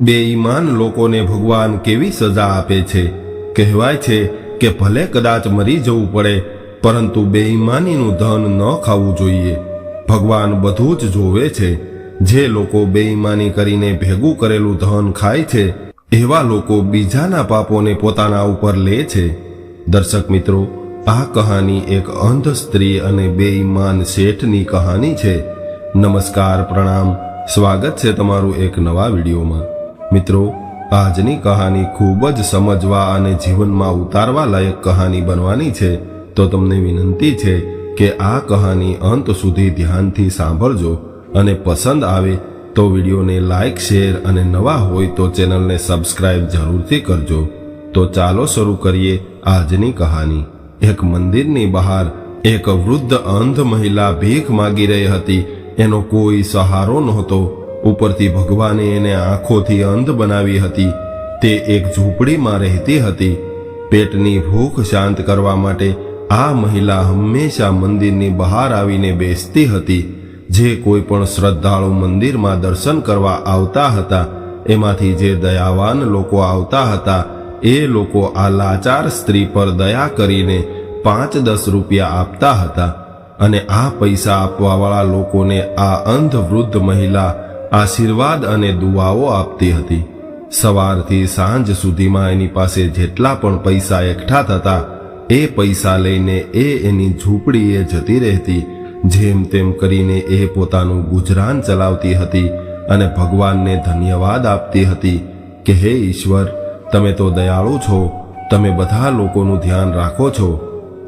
બેઈમાન લોકોને ભગવાન કેવી સજા આપે છે? કહેવાય છે કે ભલે કદાચ મરી જવું પડે, પરંતુ બેઈમાનીનું ધન ન ખાવું જોઈએ. ભગવાન બધું જ જોવે છે. જે લોકો બેઈમાની કરીને ભેગું કરેલું ધન ખાય છે, એવા લોકો બીજાના પાપોને પોતાના ઉપર લે છે. દર્શક મિત્રો, આ કહાની એક અંધ સ્ત્રી અને બેઈમાન શેઠની કહાની છે. નમસ્કાર, પ્રણામ. સ્વાગત છે તમારું એક નવા વિડીયોમાં. મિત્રો, આજની કહાની ખૂબ જ સમજવા અને જીવનમાં ઉતારવા લાયક કહાની બનવાની છે. તો તમને વિનંતી છે કે આ કહાની અંત સુધી ધ્યાનથી સાંભળજો અને પસંદ આવે તો વિડીયોને લાઈક, શેર અને નવા હોય તો ચેનલને સબસ્ક્રાઇબ જરૂરથી કરજો. તો ચાલો શરૂ કરીએ આજની કહાની. એક મંદિરની બહાર એક વૃદ્ધ અંધ મહિલા ભીખ માગી રહી હતી. એનો કોઈ સહારો નહોતો. ઉપરથી ભગવાને એને આંખોથી અંધ બનાવી હતી. તે એક ઝૂંપડીમાં રહેતી હતી. પેટની ભૂખ શાંત કરવા માટે આ મહિલા હંમેશા મંદિરની બહાર આવીને બેસતી હતી. જે કોઈ પણ શ્રદ્ધાળુ મંદિરમાં દર્શન કરવા આવતા હતા, એમાંથી જે દયાવાન લોકો આવતા હતા, એ લોકો આ લાચાર સ્ત્રી પર દયા કરીને પાંચ દસ રૂપિયા આપતા હતા. અને આ પૈસા આપવાવાળા લોકોને આ અંધ વૃદ્ધ મહિલા આશીર્વાદ અને દુઆઓ આપતી હતી. સવારથી સાંજ સુધીમાં એની પાસે જેટલા પણ પૈસા એકઠા થતા, એ પૈસા લઈને એ એની ઝૂંપડીએ જતી રહેતી, જેમ તેમ કરીને એ પોતાનું ગુજરાન ચલાવતી હતી અને ભગવાનને ધન્યવાદ આપતી હતી કે, હે ઈશ્વર, તમે તો દયાળુ છો, તમે બધા લોકોનું ધ્યાન રાખો છો.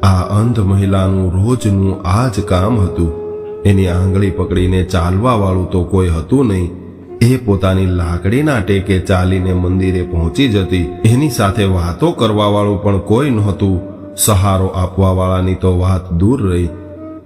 આ અંધ મહિલાનું રોજનું આ જ કામ હતું. એની આંગળી પકડીને ચાલવાવાળું તો કોઈ હતું નહીં. એ પોતાની લાકડીના ટેકે ચાલીને મંદિરે પહોંચી જતી. એની સાથે વાતો કરવાવાળું પણ કોઈ નહોતું. સહારો આપવાવાળાની તો વાત દૂર રહી.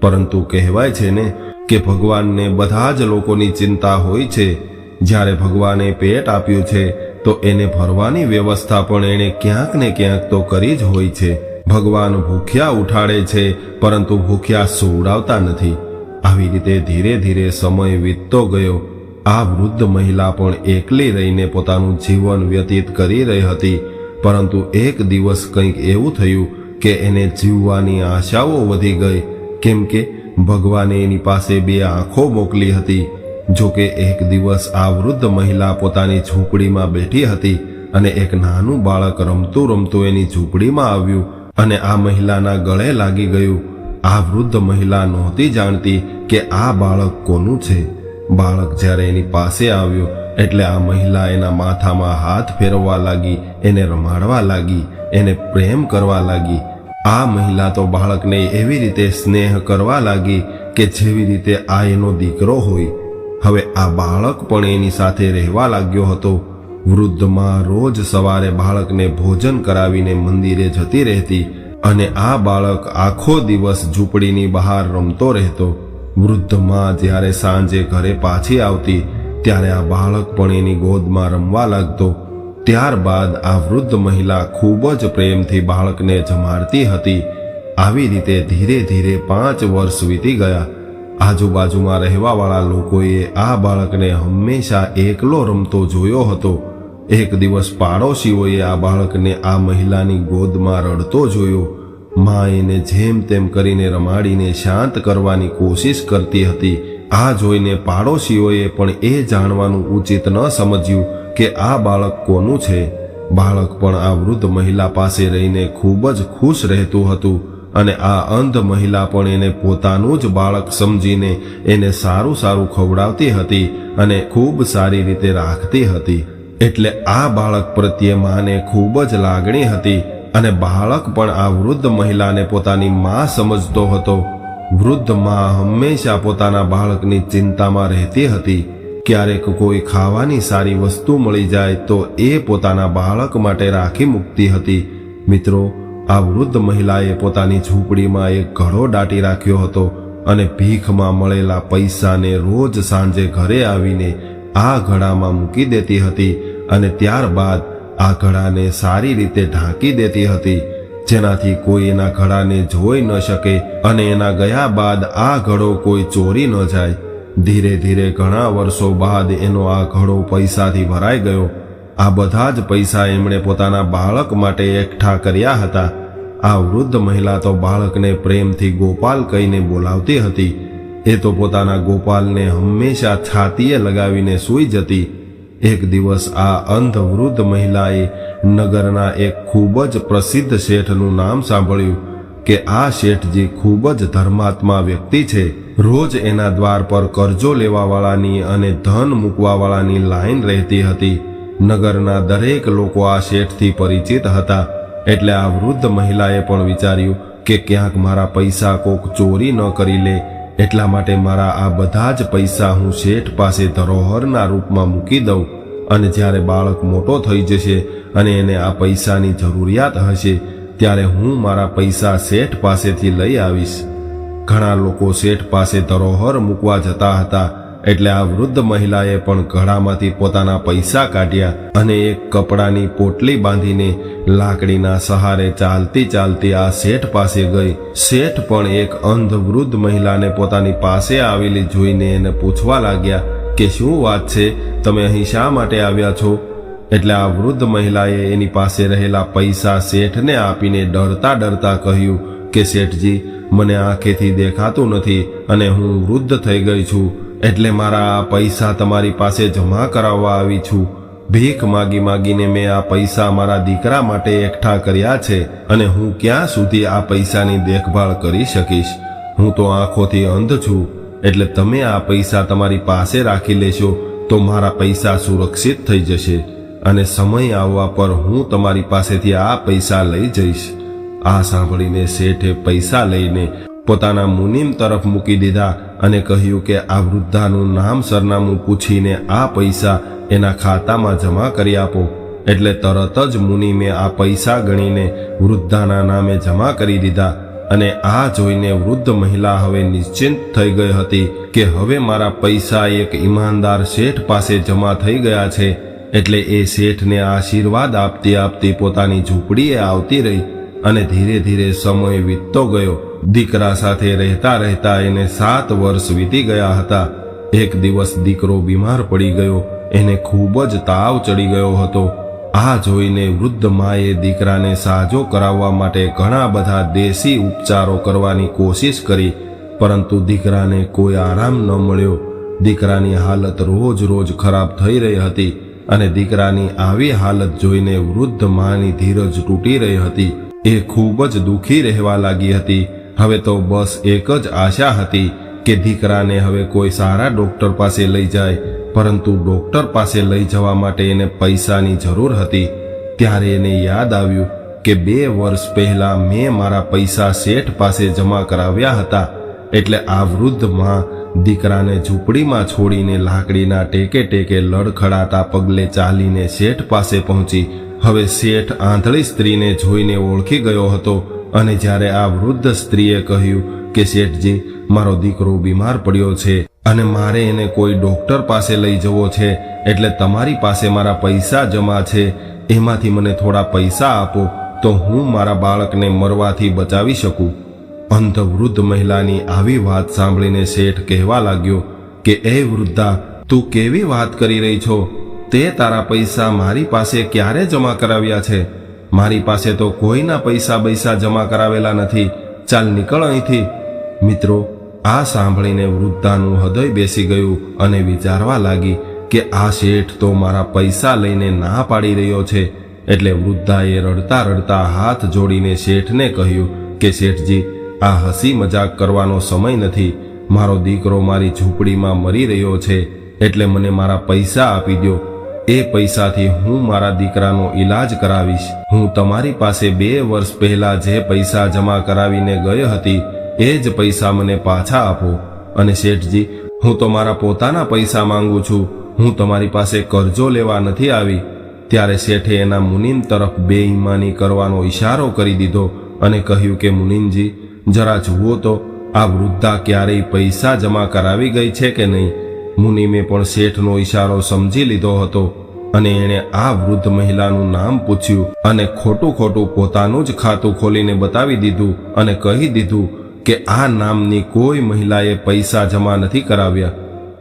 પરંતુ કહેવાય છે ને કે ભગવાનને બધા જ લોકોની ચિંતા હોય છે. જ્યારે ભગવાને પેટ આપ્યું છે, તો એને ભરવાની વ્યવસ્થા પણ એણે ક્યાંક ને ક્યાંક તો કરી જ હોય છે. ભગવાન ભૂખ્યા ઉઠાડે છે, પરંતુ ભૂખ્યા સુવડાવતા નથી. આવી રીતે ધીરે ધીરે સમય વીતતો ગયો. આ વૃદ્ધ મહિલા પણ એકલી રહીને પોતાનું જીવન વ્યતીત કરી રહી હતી. પરંતુ એક દિવસ કંઈક એવું થયું કે એને જીવવાની આશાઓ વધી ગઈ, કેમ કે ભગવાને એની પાસે બે આંખો મોકલી હતી. જો કે એક દિવસ આ વૃદ્ધ મહિલા પોતાની ઝૂંપડીમાં બેઠી હતી અને એક નાનું બાળક રમતું રમતું એની ઝૂંપડીમાં આવ્યું અને આ મહિલાના ગળે લાગી ગયું. આ વૃદ્ધ મહિલા નહોતી જાણતી કે આ બાળક કોનું છે. બાળક જ્યારે એની પાસે આવ્યો, એટલે આ મહિલા એના માથામાં હાથ ફેરવવા લાગી, એને રમાડવા લાગી, એને પ્રેમ કરવા લાગી. આ મહિલા તો બાળકને એવી રીતે સ્નેહ કરવા લાગી કે જેવી રીતે આ એનો દીકરો હોય. હવે આ બાળક પણ એની સાથે રહેવા લાગ્યો હતો. વૃદ્ધમાં રોજ સવારે બાળકને ભોજન કરાવીને મંદિરે જતી રહેતી. અને આ બાળક આખો દિવસ ઝૂંપડીની બહાર રમતો રહેતો. વૃદ્ધમાં જ્યારે સાંજે ઘરે પાછી આવતી, ત્યારે આ બાળક પણ એની ગોદમાં રમવા લાગતો. ત્યારબાદ આ વૃદ્ધ મહિલા ખૂબ જ પ્રેમથી બાળકને જમાડતી હતી. આવી રીતે ધીરે ધીરે પાંચ વર્ષ વીતી ગયા. આજુબાજુમાં રહેવાવાળા લોકોએ આ બાળકને હંમેશા એકલો રમતો જોયો હતો. એક દિવસ પાડોશીઓએ આ બાળકને આ મહિલાની ગોદમાં રડતો જોયો. મા એને જેમ તેમ કરીને રમાડીને શાંત કરવાની કોશિશ કરતી હતી. આ જોઈને પાડોશીઓએ પણ એ જાણવાનું ઉચિત ન સમજ્યું કે આ બાળક કોનું છે. બાળક પણ આ વૃદ્ધ મહિલા પાસે રહીને ખૂબ જ ખુશ રહેતું હતું અને આ અંધ મહિલા પણ એને પોતાનું જ બાળક સમજીને એને સારું સારું ખવડાવતી હતી અને ખૂબ સારી રીતે રાખતી હતી. એટલે આ બાળક પ્રત્યે માને ખૂબ જ લાગણી હતી અને બાળક પણ આ વૃદ્ધ મહિલાને પોતાની મા સમજતો હતો. વૃદ્ધ મા હંમેશા પોતાના બાળકની ચિંતામાં રહેતી હતી. ક્યારેક કોઈ ખાવાની સારી વસ્તુ મળી જાય તો એ પોતાના બાળક માટે રાખી મૂકતી હતી. મિત્રો, આ વૃદ્ધ મહિલાએ પોતાની ઝૂંપડીમાં એક ઘડો દાટી રાખ્યો હતો અને ભીખમાં મળેલા પૈસાને રોજ સાંજે ઘરે આવીને આ ઘડામાં મૂકી દેતી હતી. અને ત્યારબાદ આ ઘડાને સારી રીતે ઢાંકી દેતી હતી, જેનાથી કોઈ એના ઘડાને જોઈ ન શકે અને એના ગયા બાદ આ ઘડો કોઈ ચોરી ન જાય. ધીરે ધીરે ઘણા વર્ષો બાદ એનો આ ઘડો પૈસાથી ભરાઈ ગયો. આ બધા જ પૈસા એમણે પોતાના બાળક માટે એકઠા કર્યા હતા. આ વૃદ્ધ મહિલા તો બાળકને પ્રેમથી ગોપાલ કહીને બોલાવતી હતી. એ તો પોતાના ગોપાલને હંમેશા છાતીએ લગાવીને સૂઈ જતી એક દિવસ આ અંધ વૃદ્ધ મહિલાએ નગરના એક ખૂબ જ પ્રસિદ્ધ શેઠનું નામ સાંભળ્યું કે આ શેઠજી ખૂબ જ ધર્માત્મા વ્યક્તિ છે. રોજ એના દ્વાર પર કરજો લેવાવાળાની અને ધન મૂકવાવાળાની લાઈન રહેતી હતી. નગરના દરેક લોકો આ શેઠથી પરિચિત હતા. એટલે આ વૃદ્ધ મહિલાએ પણ વિચાર્યું કે ક્યાંક મારા પૈસા કોક ચોરી ન કરી લે એટલા માટે મારા આ બધા જ પૈસા હું શેઠ પાસે ધરોહરના રૂપમાં મૂકી દઉં અને જ્યારે બાળક મોટો થઈ જશે અને એને આ પૈસાની જરૂરિયાત હશે, ત્યારે હું મારા પૈસા શેઠ પાસેથી લઈ આવીશ. ઘણા લોકો શેઠ પાસે ધરોહર મૂકવા જતા હતા એટલે આ વૃદ્ધ મહિલાએ પણ ઘડામાંથી પોતાના પૈસા કાઢ્યા અને એક કપડાની પોટલી બાંધીને લાકડીના સહારે ચાલતી ચાલતી આ શેઠ પાસે ગઈ. શેઠ પણ એક અંધ વૃદ્ધ મહિલાને પોતાની પાસે આવેલી જોઈને એને પૂછવા લાગ્યા કે શું વાત છે? તમે અહીં શા માટે આવ્યા છો? એટલે આ વૃદ્ધ મહિલાએ એની પાસે રહેલા પૈસા શેઠને આપીને ડરતા ડરતા કહ્યું કે શેઠજી, મને આંખેથી દેખાતું નથી અને હું વૃદ્ધ થઈ ગઈ છું. એટલે મારા આ પૈસા તમારી પાસે જમા કરાવવા આવી છું. ભીખ માગી માગીને મેં આ પૈસા મારા દીકરા માટે એકઠા કર્યા છે અને હું ક્યાં સુધી આ પૈસાની દેખભાળ કરી શકીશ? હું તો આંખોથી અંધ છું. એટલે તમે આ પૈસા તમારી પાસે રાખી લેશો તો મારા પૈસા સુરક્ષિત થઈ જશે. અને સમય આવવા પર હું તમારી પાસેથી આ પૈસા લઈ જઈશ. આ સાંભળીને શેઠે પૈસા લઈને પોતાના મુનિમ તરફ મૂકી દીધા અને કહ્યું કે આ વૃદ્ધાનું નામ સરનામું પૂછીને આ પૈસા એના ખાતામાં જમા કરી આપો. એટલે તરત જ મુનિમે આ પૈસા ગણીને વૃદ્ધાના નામે જમા કરી દીધા અને આ જોઈને વૃદ્ધ મહિલા હવે નિશ્ચિંત થઈ ગઈ હતી કે હવે મારા પૈસા એક ઈમાનદાર શેઠ પાસે જમા થઈ ગયા છે. એટલે એ શેઠને આશીર્વાદ આપતી આપતી પોતાની ઝૂંપડીએ આવતી રહી અને ધીરે ધીરે સમય વીતતો ગયો. દીકરા સાથે રહેતા રહેતા એને સાત વર્ષ વીતી ગયા હતા. એક દિવસ દીકરો બીમાર પડી ગયો. એને ખૂબ જ તાવ ચડી ગયો હતો. આ જોઈને વૃદ્ધ માએ દીકરાને સાજો કરાવવા માટે ઘણા બધા દેશી ઉપચારો કરવાની કોશિશ કરી, પરંતુ દીકરાને કોઈ આરામ ન મળ્યો. દીકરાની હાલત રોજ રોજ ખરાબ થઈ રહી હતી અને દીકરાની આવી હાલત જોઈને વૃદ્ધ માની ધીરજ તૂટી રહી હતી. એ ખૂબ જ દુઃખી રહેવા લાગી હતી. હવે તો બસ એક જ આશા હતી કે દીકરાને હવે કોઈ સારા ડોક્ટર પાસે લઈ જાય. પરંતુ ડોક્ટર પાસે લઈ જવા માટે એને પૈસાની જરૂર હતી. ત્યારે એને યાદ આવ્યું કે બે વર્ષ પહેલા મેં મારા પૈસા શેઠ પાસે જમા કરાવ્યા હતા. એટલે આ વૃદ્ધમાં દીકરાને ઝૂંપડીમાં છોડીને લાકડીના ટેકે ટેકે લડખડાતા પગલે ચાલીને શેઠ પાસે પહોંચી. હવે શેઠ આંધળી સ્ત્રીને જોઈને ઓળખી ગયો હતો. અને જ્યારે આ વૃદ્ધ સ્ત્રીએ કહ્યું કે, શેઠજી, મારો દીકરો બીમાર પડ્યો છે અને મારે એને કોઈ ડોક્ટર પાસે લઈ જવો છે, એટલે તમારી પાસે મારા પૈસા જમા છે, એમાંથી મને થોડા પૈસા આપો, તો હું મારા બાળકને મરવાથી બચાવી શકું. અંધ વૃદ્ધ મહિલાની આવી વાત સાંભળીને શેઠ કહેવા લાગ્યો કે, એ વૃદ્ધા, તું કેવી વાત કરી રહી છો? તે તારા પૈસા મારી પાસે ક્યારે જમા કરાવ્યા છે? મારી પાસે તો કોઈના પૈસા પૈસા જમા કરાવેલા નથી. ચાલ નીકળ અહીંથી. મિત્રો, આ સાંભળીને વૃદ્ધાનું હૃદય બેસી ગયું અને વિચારવા લાગી કે આ શેઠ તો મારા પૈસા લઈને ના પાડી રહ્યો છે. એટલે વૃદ્ધાએ રડતા રડતા હાથ જોડીને શેઠને કહ્યું કે, શેઠજી, આ હસી મજાક કરવાનો સમય નથી. મારો દીકરો મારી ઝૂંપડીમાં મરી રહ્યો છે. એટલે મને મારા પૈસા આપી દો એ પૈસાથી હું મારા દીકરાનો ઈલાજ કરાવીશ. હું તમારી પાસે બે વર્ષ પહેલા જે પૈસા જમા કરાવીને ગઈ હતી, એ જ પૈસા મને પાછા આપો. અને શેઠજી, હું તો મારા પોતાના પૈસા માંગુ છું. હું તમારી પાસે કરજો લેવા નથી આવી. ત્યારે શેઠે એના મુનિમ તરફ બેઈમાની કરવાનો ઈશારો કરી દીધો અને કહ્યું કે, મુનિમજી, જરા જુઓ તો, આ વૃદ્ધા ક્યારેય પૈસા જમા કરાવી ગઈ છે કે નહીં? મુનિમે પણ શેઠનો ઈશારો સમજી લીધો હતો અને એણે આ વૃદ્ધ મહિલાનું નામ પૂછ્યું અને ખોટું ખોટું પોતાનું જ ખાતું ખોલીને બતાવી દીધું અને કહી દીધું કે આ નામની કોઈ મહિલાએ પૈસા જમા નથી કરાવ્યા.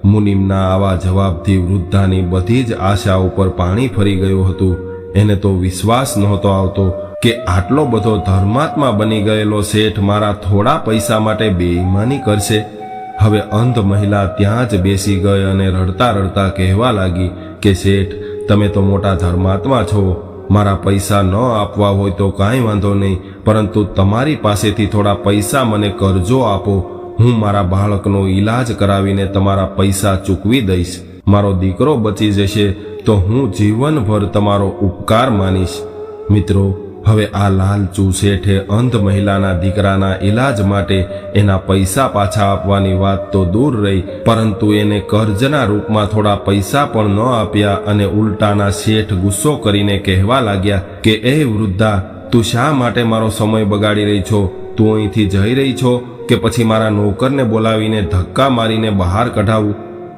મુનિમના આવા જવાબથી વૃદ્ધાની બધી જ આશા ઉપર પાણી ફરી ગયું હતું. એને તો વિશ્વાસ નહોતો આવતો કે આટલો બધો ધર્માત્મા બની ગયેલો શેઠ મારા થોડા પૈસા માટે બેઈમાની કરશે. હવે અંધ મહિલા ત્યાં જ બેસી ગઈ અને રડતા રડતા કહેવા લાગી કે, શેઠ, તમે તો મોટા ધર્માત્મા છો. મારા પૈસા ન આપવા હોય તો કાંઈ વાંધો નહીં, પરંતુ તમારી પાસેથી થોડા પૈસા મને કરજો આપો. હું મારા બાળકનો ઈલાજ કરાવીને તમારા પૈસા ચૂકવી દઈશ. મારો દીકરો બચી જશે તો હું જીવનભર તમારો ઉપકાર માનીશ. મિત્રો હવે આ લાલચુ શેઠે અંધ મહિલાના દીકરાના ઈલાજ માટે એના પૈસા પાછા આપવાની વાત તો દૂર રહી, પરંતુ એને કર્જના રૂપમાં થોડા પૈસા પણ ન આપ્યા અને ઉલટાના શેઠ ગુસ્સો કરીને કહેવા લાગ્યા કે, એ વૃદ્ધા, તું શા માટે મારો સમય બગાડી રહી છો? તું અહીંથી જઈ રહી છો કે પછી મારા નોકરને બોલાવીને ધક્કા મારીને બહાર કઢાવું?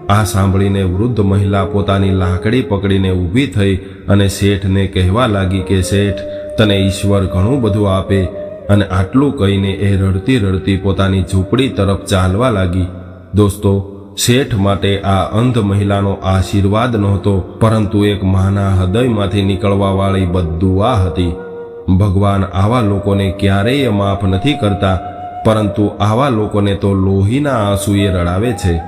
આ સાંભળીને વૃદ્ધ મહિલા પોતાની લાકડી પકડીને ઊભી થઈ અને શેઠને કહેવા લાગી કે, શેઠ તને ઈશ્વર ઘણું બધું આપે અને આટલું કહીને એ રડતી રડતી પોતાની ઝૂંપડી તરફ ચાલવા લાગી. દોસ્તો, શેઠ માટે આ અંધ મહિલાનો આશીર્વાદ નહોતો, પરંતુ એક માના હૃદયમાંથી નીકળવા વાળી બદ્દુઆ હતી. ભગવાન આવા લોકોને ક્યારેય માફ નથી કરતા, પરંતુ આવા લોકોને તો લોહીના આંસુએ રડાવે છે.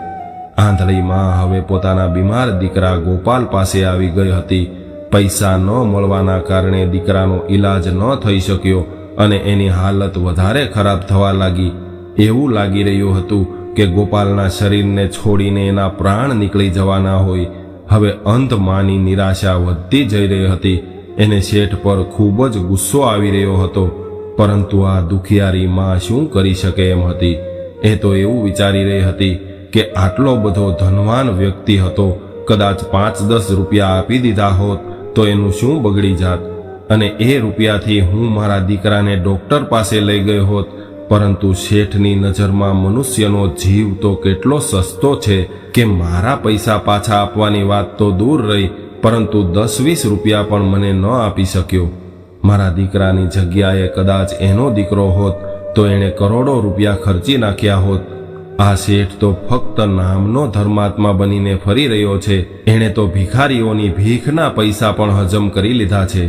આંધળી માં હવે પોતાના બીમાર દીકરા ગોપાલ પાસે આવી ગઈ હતી. પૈસા ન મળવાના કારણે દીકરાનો ઈલાજ ન થઈ શક્યો અને એની હાલત વધારે ખરાબ થવા લાગી. એવું લાગી રહ્યું હતું કે ગોપાલના શરીરને છોડીને એના પ્રાણ નીકળી જવાના હોય. હવે અંત માની નિરાશા વધતી જઈ રહી હતી. એને શેઠ પર ખૂબ જ ગુસ્સો આવી રહ્યો હતો. પરંતુ આ દુખિયારી માં શું કરી શકે એમ હતી. એ તો એવું વિચારી રહી હતી કે આટલો બધો ધનવાન વ્યક્તિ હતો. કદાચ પાંચ દસ રૂપિયા આપી દીધા હોત. તો એનું શું બગડી જાત? અને એ રૂપિયાથી હું મારા દીકરાને ડોક્ટર પાસે લઈ ગયો હોત, પરંતુ શેઠની નજરમાં મનુષ્યનો જીવ તો કેટલો સસ્તો છે કે મારા પૈસા પાછા આપવાની વાત તો દૂર રહી, પરંતુ દસ વીસ રૂપિયા પણ મને ન આપી શક્યો. મારા દીકરાની જગ્યાએ કદાચ એનો દીકરો હોત તો એણે કરોડો રૂપિયા ખર્ચી નાખ્યા હોત આ શેઠ તો ફક્ત નામનો ધર્માત્મા બનીને ફરી રહ્યો છે. એણે તો ભિખારીઓની ભીખના પૈસા પણ હજમ કરી લીધા છે.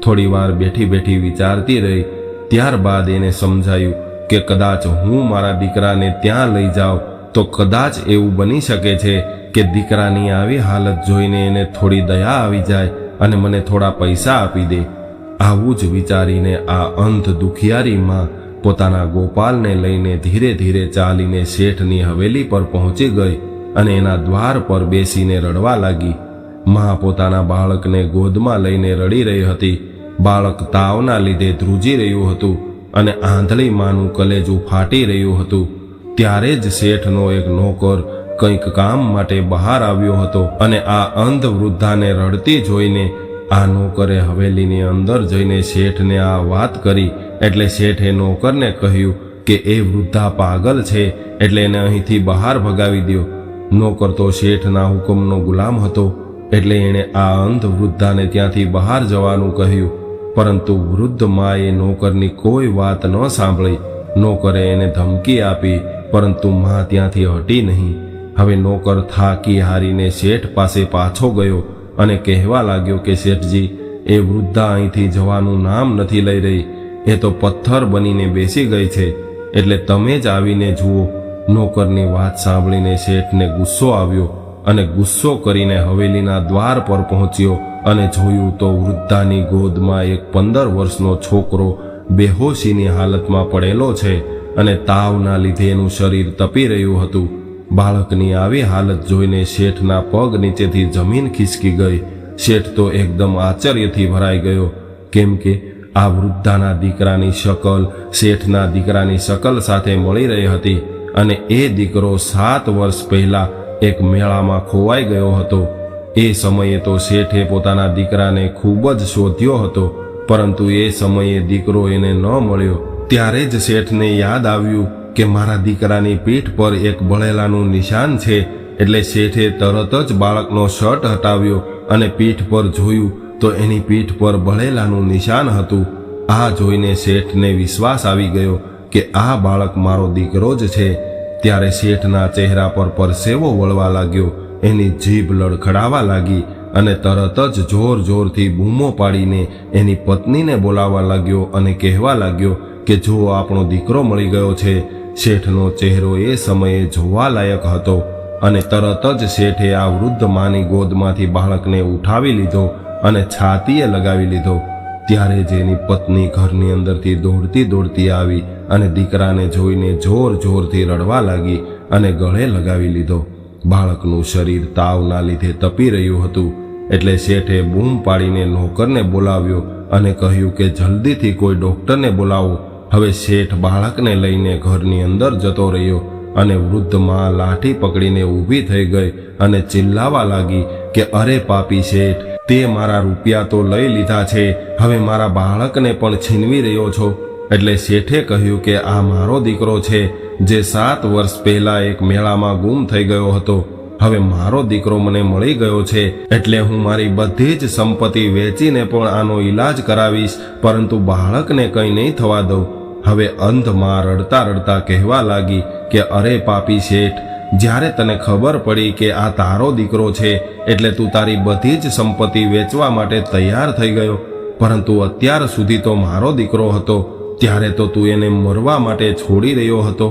થોડી વાર બેઠી બેઠી વિચારતી રહી. ત્યારબાદ એને સમજાયું કે કદાચ હું મારા દીકરાને ત્યાં લઈ જાઉં, તો કદાચ એવું બની શકે છે કે દીકરાની આવી હાલત જોઈને એને થોડી દયા આવી જાય અને મને થોડા પૈસા આપી દે. આવું જ વિચારીને આ અંધ દુખિયારીમાં પોતાના ગોપાલને લઈને ધીરે ધીરે ચાલીને શેઠની હવેલી પર પહોંચી ગઈ અને એના દ્વાર પર બેસીને રડવા લાગી. માં પોતાના બાળકને ગોદમાં લઈને રડી રહી હતી. બાળક તાવના લીધે ધ્રુજી રહ્યું હતું અને આંધળી માનું કલેજું ફાટી રહ્યું હતું. ત્યારે જ શેઠનો એક નોકર કંઈક કામ માટે બહાર આવ્યો હતો અને આ અંધ વૃદ્ધાને રડતી જોઈને આ નોકરે હવેલીની અંદર જઈને શેઠને આ વાત કરી. એટલે શેઠે નોકરને કહ્યું કે એ વૃદ્ધા પાગલ છે, એટલે એને અહીંથી બહાર ભગાવી દો નોકર તો શેઠના હુકમનો ગુલામ હતો, એટલે એણે આ અંધ વૃદ્ધાને ત્યાંથી બહાર જવાનું કહ્યું. પરંતુ વૃદ્ધ માએ નોકરની કોઈ વાત ન સાંભળી. નોકરે એને ધમકી આપી, પરંતુ માં ત્યાંથી હટી નહીં. હવે નોકર થાકી હારીને શેઠ પાસે પાછો ગયો. અને કહેવા લાગ્યો કે શેઠજી, એ વૃદ્ધા અહીંથી જવાનું નામ નથી લઈ રહી. એ તો પથ્થર બનીને બેસી ગઈ છે. એટલે તમે જ આવીને જુઓ. નોકરની વાત સાંભળીને શેઠને ગુસ્સો આવ્યો અને ગુસ્સો કરીને હવેલીના દ્વાર પર પહોંચ્યો અને જોયું તો વૃદ્ધાની ગોદમાં એક પંદર વર્ષનો છોકરો બેહોશીની હાલતમાં પડેલો છે અને તાવના લીધે એનું શરીર તપી રહ્યું હતું. બાળકની આવી હાલત જોઈને શેઠના પગ નીચેથી જમીન ખિસકી ગઈ. શેઠ તો એકદમ આશ્ચર્યથી ભરાઈ ગયો. કેમ કે આ વૃદ્ધાના દીકરાની શકલ શેઠના દીકરાની શકલ સાથે મળી રહી હતી અને એ દીકરો સાત વર્ષ પહેલા એક મેળામાં ખોવાઈ ગયો હતો. એ સમયે તો શેઠે પોતાના દીકરાને ખૂબ જ શોધ્યો હતો, પરંતુ એ સમયે દીકરો એને ન મળ્યો. ત્યારે જ શેઠને યાદ આવ્યું કે મારા દીકરાની પીઠ પર એક બળેલાનું નિશાન છે એટલે શેઠે તરત જ બાળકનો શર્ટ હટાવ્યો અને પીઠ પર જોયું તો એની પીઠ પર બળેલાનું નિશાન હતું. આ જોઈને શેઠને વિશ્વાસ આવી ગયો કે આ બાળક મારો દીકરો જ છે. ત્યારે શેઠના ચહેરા પર પરસેવો વળવા લાગ્યો, એની જીભ લડખડાવા લાગી અને તરત જ જોર જોરથી બૂમો પાડીને એની પત્નીને બોલાવવા લાગ્યો અને કહેવા લાગ્યો કે જો આપણો દીકરો મળી ગયો છે શેઠનો ચહેરો એ સમયે જોવા લાયક હતો અને તરત જ શેઠે આ વૃદ્ધ માની ગોદમાંથી બાળકને ઉઠાવી લીધો અને છાતીએ લગાવી લીધો. ત્યારે જેની પત્ની ઘરની અંદરથી દોડતી દોડતી આવી અને દીકરાને જોઈને જોર જોરથી રડવા લાગી અને ગળે લગાવી લીધો. બાળકનું શરીર તાવના લીધે તપી રહ્યું હતું, એટલે શેઠે બૂમ પાડીને નોકરને બોલાવ્યો અને કહ્યું કે જલ્દીથી કોઈ ડોક્ટરને બોલાવો. હવે શેઠ બાળકને લઈને ઘરની અંદર જતો રહ્યો અને વૃદ્ધમાં લાઠી પકડીને ઊભી થઈ ગઈ અને ચિલ્લાવા લાગી કે, અરે પાપી શેઠ, તે મારા રૂપિયા તો લઈ લીધા છે, હવે મારા બાળકને પણ છીનવી રહ્યો છો. એટલે શેઠે કહ્યું કે, આ મારો દીકરો છે, જે સાત વર્ષ પહેલા એક મેળામાં ગુમ થઈ ગયો હતો. હવે મારો દીકરો મને મળી ગયો છે, એટલે હું મારી બધી જ સંપત્તિ વેચીને પણ આનો ઈલાજ કરાવીશ, પરંતુ બાળકને કંઈ નહીં થવા દઉં. હવે અંતમાં રડતા રડતા કહેવા લાગી કે, અરે પાપી શેઠ, જ્યારે તને ખબર પડી કે આ તારો દીકરો છે, એટલે તું તારી બધી જ સંપત્તિ વેચવા માટે તૈયાર થઈ ગયો. પરંતુ અત્યાર સુધી તો મારો દીકરો હતો, ત્યારે તો તું એને મરવા માટે છોડી રહ્યો હતો.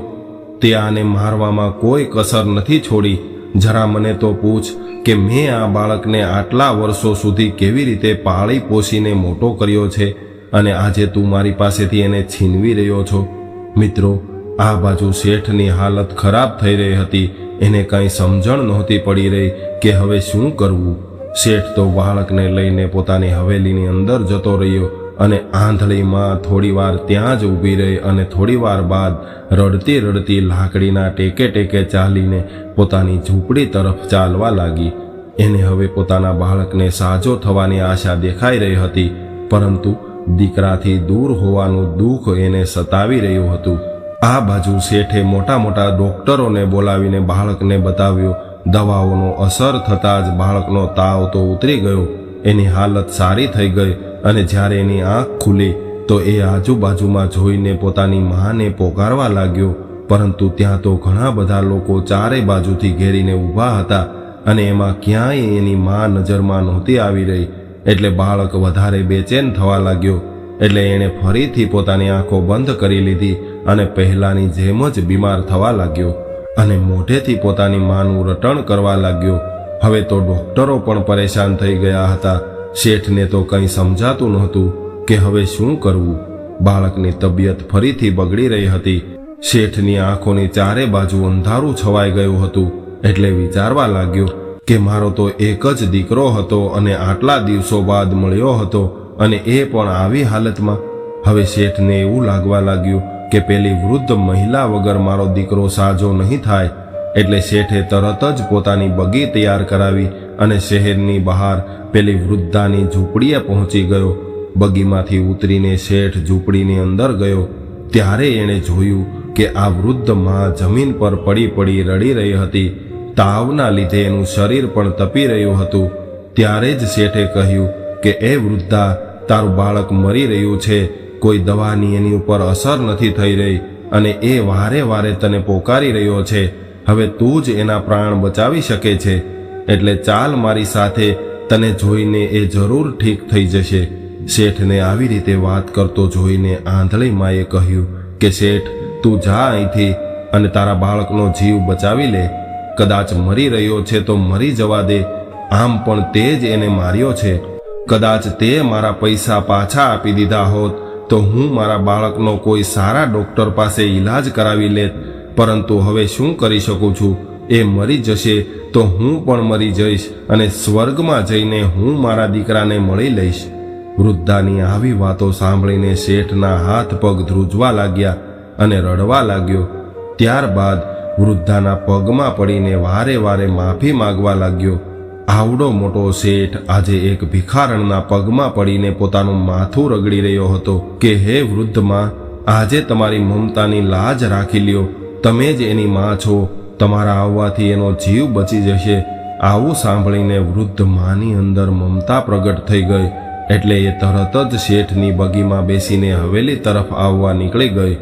તે આને મારવામાં કોઈ કસર નથી છોડી. જરા મને તો પૂછ કે, મેં આ બાળકને આટલા વર્ષો સુધી કેવી રીતે પાળી પોષીને મોટો કર્યો છે? અને આજે તું મારી પાસેથી એને છીનવી રહ્યો છો. મિત્રો, આ બાજુ શેઠની હાલત ખરાબ થઈ રહી હતી. એને કાંઈ સમજણ નહોતી પડી રહી કે હવે શું કરવું. શેઠ તો બાળકને લઈને પોતાની હવેલીની અંદર જતો રહ્યો અને આંધળીમાં થોડીવાર ત્યાં જ ઊભી રહી અને થોડીવાર બાદ રડતી રડતી લાકડીના ટેકે ટેકે ચાલીને પોતાની ઝૂંપડી તરફ ચાલવા લાગી. એને હવે પોતાના બાળકને સાજો થવાની આશા દેખાઈ રહી હતી. પરંતુ દીકરાથી દૂર હોવાનું દુઃખ એને સતાવી રહ્યું હતું. આ બાજુ શેઠે મોટા મોટા ડોક્ટરોને બોલાવીને બાળકને બતાવ્યો, દવાઓનો અસર થતાં જ બાળકનો તાવ તો ઉતરી ગયો. એની હાલત સારી થઈ ગઈ અને જ્યારે એની આંખ ખુલી, તો એ આજુબાજુમાં જોઈને પોતાની માને પોકારવા લાગ્યો. પરંતુ ત્યાં તો ઘણા બધા લોકો ચારે બાજુથી ઘેરીને ઊભા હતા અને એમાં ક્યાંય એની મા નજરમાં નહોતી આવી રહી. એટલે બાળક વધારે બેચેન થવા લાગ્યો. એટલે એણે ફરીથી પોતાની આંખો બંધ કરી લીધી અને પહેલાની જેમ જ બીમાર થવા લાગ્યો અને મોઢેથી પોતાની માનું રટણ કરવા લાગ્યો. હવે તો ડોક્ટરો પણ પરેશાન થઈ ગયા હતા. શેઠને તો કંઈ સમજાતું નહોતું કે હવે શું કરવું. બાળકની તબિયત ફરીથી બગડી રહી હતી. શેઠની આંખોની ચારે બાજુ અંધારું છવાઈ ગયું હતું. એટલે વિચારવા લાગ્યો કે મારો તો એક જ દીકરો હતો અને આટલા દિવસો બાદ મળ્યો હતો અને એ પણ આવી હાલતમાં. હવે શેઠને એવું લાગવા લાગ્યું કે પેલી વૃદ્ધ મહિલા વગર મારો દીકરો સાજો નહીં થાય. એટલે શેઠે તરત જ પોતાની બગી તૈયાર કરાવી અને શહેરની બહાર પેલી વૃદ્ધાની ઝૂંપડીએ પહોંચી ગયો. બગીમાંથી ઉતરીને શેઠ ઝૂંપડીની અંદર ગયો. ત્યારે એણે જોયું કે આ વૃદ્ધમાં જમીન પર પડી પડી રડી રહી હતી. તાવના લીધે એનું શરીર પણ તપી રહ્યું હતું. ત્યારે જ શેઠે કહ્યું કે, એ વૃદ્ધા, તારું બાળક મરી રહ્યું છે. કોઈ દવાની એની ઉપર અસર નથી થઈ રહી અને એ વારે વારે તને પોકારી રહ્યો છે. હવે તું જ એના પ્રાણ બચાવી શકે છે. એટલે ચાલ મારી સાથે, તને જોઈને એ જરૂર ઠીક થઈ જશે. શેઠને આવી રીતે વાત કરતો જોઈને આંધળી માએ કહ્યું કે, શેઠ, તું જા અહીંથી અને તારા બાળકનો જીવ બચાવી લે. કદાચ મરી રહ્યો છે તો મરી જવા દે. આમ પણ તે જ એને માર્યો છે. કદાચ તે મારા પૈસા પાછા આપી દીધા હોત, તો હું મારા બાળકનો કોઈ સારા ડોક્ટર પાસે ઈલાજ કરાવી લેત. પરંતુ હવે શું કરી શકું છું? એ મરી જશે તો હું પણ મરી જઈશ અને સ્વર્ગમાં જઈને હું મારા દીકરાને મળી લઈશ. વૃદ્ધાની આવી વાતો સાંભળીને શેઠના હાથ પગ ધ્રુજવા લાગ્યા અને રડવા લાગ્યો. ત્યારબાદ વૃદ્ધાના પગમાં પડીને વારે વારે માફી માંગવા લાગ્યો. આવડો મોટો શેઠ આજે એક ભિખારણના પગમાં પડીને પોતાનું માથું રગડી રહ્યો હતો કે, હે વૃદ્ધમાં, આજે તમારી મમતાની લાજ રાખી લ્યો. તમે જ એની માં છો. તમારા આવવાથી એનો જીવ બચી જશે. આવું સાંભળીને વૃદ્ધ માની અંદર મમતા પ્રગટ થઈ ગઈ. એટલે એ તરત જ શેઠની બગીમાં બેસીને હવેલી તરફ આવવા નીકળી ગઈ.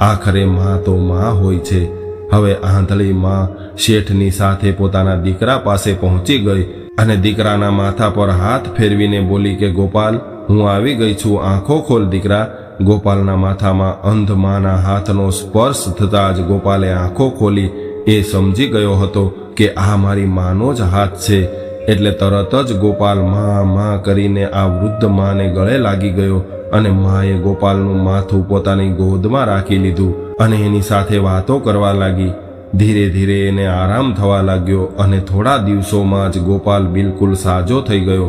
આખરે માં તો માં હોય છે. હવે આંધળી માં શેઠની સાથે પોતાના દીકરા પાસે પહોંચી ગઈ અને દીકરાના માથા પર હાથ ફેરવીને બોલી કે, ગોપાલ, હું આવી ગઈ છું. આંખો ખોલ દીકરા. ગોપાલના માથામાં અંધ માના હાથનો સ્પર્શ થતાં જ ગોપાલે આંખો ખોલી એ સમજી ગયો હતો કે, આ મારી માનો જ હાથ છે. એટલે તરત જ ગોપાલ મા મા કરીને આ વૃદ્ધ માને ગળે લાગી ગયો અને માએ ગોપાલનું માથું પોતાની ગોદમાં રાખી લીધું અને એની સાથે વાતો કરવા લાગી. ધીરે ધીરે એને આરામ થવા લાગ્યો અને થોડા દિવસોમાં જ ગોપાલ બિલકુલ સાજો થઈ ગયો.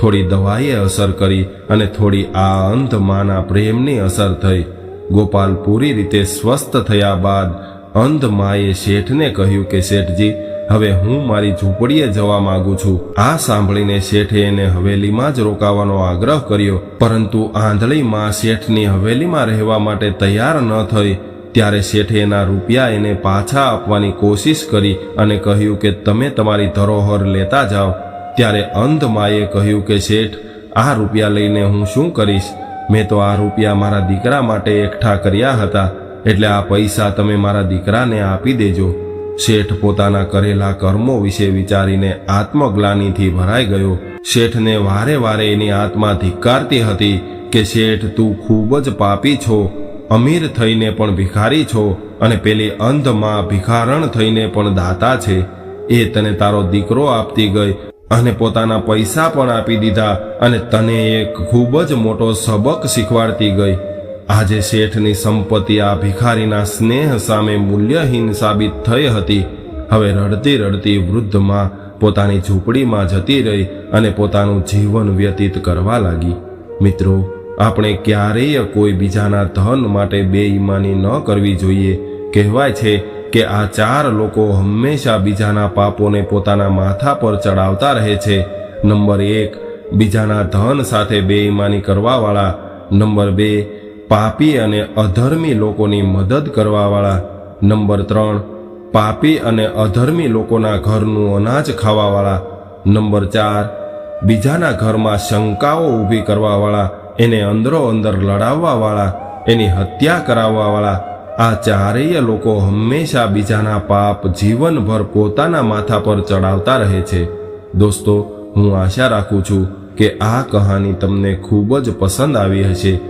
થોડી દવાએ અસર કરી અને થોડી આ અંધ માના પ્રેમની અસર થઈ. ગોપાલ પૂરી રીતે સ્વસ્થ થયા બાદ અંધ માએ શેઠને કહ્યું કે, શેઠજી હવે હું મારી ઝૂંપડીએ જવા માંગુ છું. આ સાંભળીને શેઠે એને હવેલીમાં જ રોકાવાનો આગ્રહ કર્યો. પરંતુ આંધળી માં શેઠની હવેલીમાં રહેવા માટે તૈયાર ન થઈ, ત્યારે શેઠે એના રૂપિયા એને પાછા આપવાની કોશિશ કરી અને કહ્યું કે તમે તમારી ધરોહર લેતા જાઓ. ત્યારે અંધ માએ કહ્યું કે શેઠ, આ રૂપિયા લઈને હું શું કરીશ? મેં તો આ રૂપિયા મારા દીકરા માટે એકઠા કર્યા હતા. એટલે આ પૈસા તમે મારા દીકરાને આપી દેજો. શેઠ પોતાના કરેલા કર્મો વિશે વિચારીને આત્મગ્લાનીથી ભરાઈ ગયો. શેઠને વારે વારે એની આત્મા ધિક્કારતી હતી કે, શેઠ, તું ખૂબ જ પાપી છો, અમીર થઈને પણ ભિખારી છો અને પેલી અંધમાં ભિખારણ થઈને પણ દાતા છે. એ તને તારો દીકરો આપતી ગઈ અને પોતાના પૈસા પણ આપી દીધા અને તને એક ખૂબ જ મોટો સબક શીખવાડતી ગઈ. આજે શેઠની સંપત્તિ આ ભિખારીના સ્નેહ સામે મૂલ્યહીન સાબિત થઈ હતી. હવે રડતી રડતી વૃદ્ધમાં પોતાની ઝૂંપડીમાં જતી રહી અને પોતાનું જીવન વ્યતીત કરવા લાગી. મિત્રો, આપણે ક્યારેય કોઈ બીજાના ધન માટે બેઈમાની ન કરવી જોઈએ. કહેવાય છે કે આ ચાર લોકો હંમેશા બીજાના પાપોને પોતાના માથા પર ચડાવતા રહે છે. નંબર એક, બીજાના ધન સાથે બેઈમાની કરવાવાળા. નંબર બે પાપી અને અધર્મી લોકોની મદદ કરવાવાળા. નંબર ત્રણ, પાપી અને અધર્મી લોકોના ઘરનું અનાજ ખાવાવાળા. નંબર ચાર, બીજાના ઘરમાં શંકાઓ ઊભી કરવાવાળા, એને અંદરો અંદર લડાવવાવાળા, એની હત્યા કરાવવાવાળા. આ ચારેય લોકો હંમેશા બીજાના પાપ જીવનભર પોતાના માથા પર ચડાવતા રહે છે. દોસ્તો, હું આશા રાખું છું કે આ કહાની તમને ખૂબ જ પસંદ આવી હશે.